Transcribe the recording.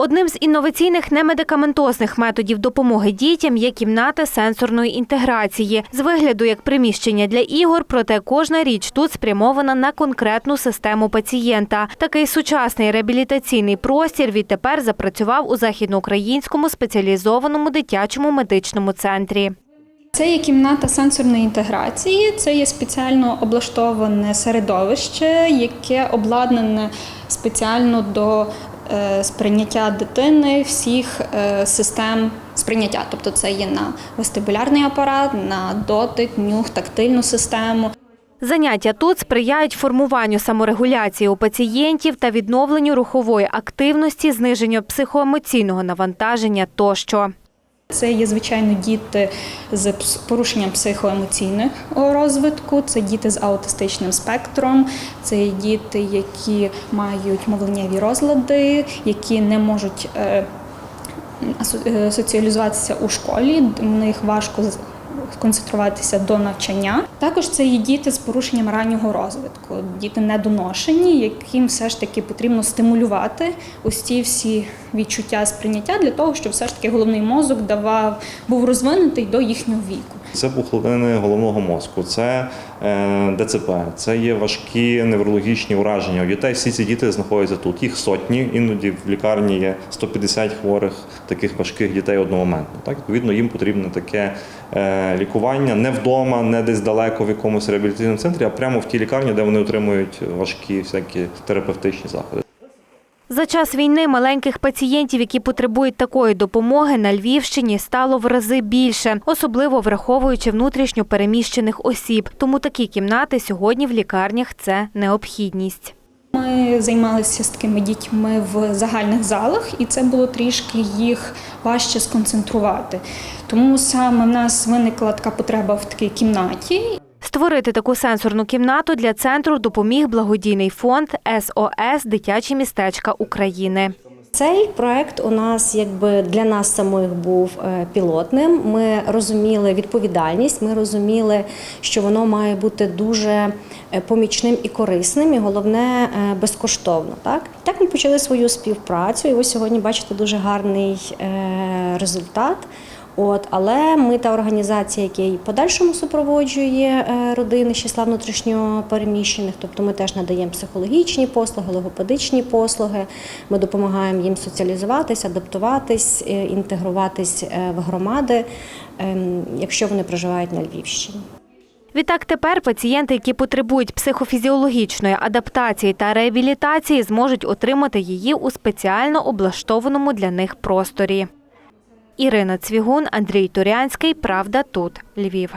Одним з інноваційних немедикаментозних методів допомоги дітям є кімната сенсорної інтеграції. З вигляду як приміщення для ігор, проте кожна річ тут спрямована на конкретну систему пацієнта. Такий сучасний реабілітаційний простір відтепер запрацював у західноукраїнському спеціалізованому дитячому медичному центрі. Це є кімната сенсорної інтеграції, це є спеціально облаштоване середовище, яке обладнане спеціально до сприйняття дитини всіх е, систем сприйняття. Тобто це є на вестибулярний апарат, на дотик, нюх, тактильну систему. Заняття тут сприяють формуванню саморегуляції у пацієнтів та відновленню рухової активності, зниженню психоемоційного навантаження тощо. Це є звичайно діти з порушенням психоемоційного розвитку, це діти з аутистичним спектром, це діти, які мають мовленнєві розлади, які не можуть е, е, соціалізуватися у школі. В них важко концентруватися до навчання. Також це є діти з порушенням раннього розвитку, діти недоношені, яким все ж таки потрібно стимулювати ось ці всі відчуття сприйняття для того, щоб все ж таки головний мозок давав був розвинутий до їхнього віку. Це пухлини головного мозку, це е, ДЦП, це є важкі неврологічні ураження. У дітей всі ці діти знаходяться тут. Їх сотні, іноді в лікарні є 150 хворих таких важких дітей одномоментно. Так, відповідно, їм потрібне таке е, лікування не вдома, не десь далеко в якомусь реабілітаційному центрі, а прямо в тій лікарні, де вони отримують важкі всякі терапевтичні заходи. За час війни маленьких пацієнтів, які потребують такої допомоги, на Львівщині стало в рази більше, особливо враховуючи внутрішньо переміщених осіб. Тому такі кімнати сьогодні в лікарнях це необхідність. Ми займалися з такими дітьми в загальних залах, і це було трішки їх важче сконцентрувати. Тому саме в нас виникла така потреба в такій кімнаті, Створити таку сенсорну кімнату для центру допоміг благодійний фонд СОС Дитячі містечка України. Цей проект у нас якби для нас самих був е, пілотним. Ми розуміли відповідальність, ми розуміли, що воно має бути дуже е, помічним і корисним, і головне е, безкоштовно. Так так ми почали свою співпрацю, і ось сьогодні бачите дуже гарний результат. От, але ми та організація, яка і подальшому супроводжує е, родини числа внутрішньо переміщених, тобто ми теж надаємо психологічні послуги, логопедичні послуги. Ми допомагаємо їм соціалізуватись, адаптуватись, е, інтегруватись е, в громади, ем, якщо вони проживають на Львівщині. Відтак тепер пацієнти, які потребують психофізіологічної адаптації та реабілітації, зможуть отримати її у спеціально облаштованому для них просторі. Ірина Цвігун, Андрій Турянський. Правда тут. Львів.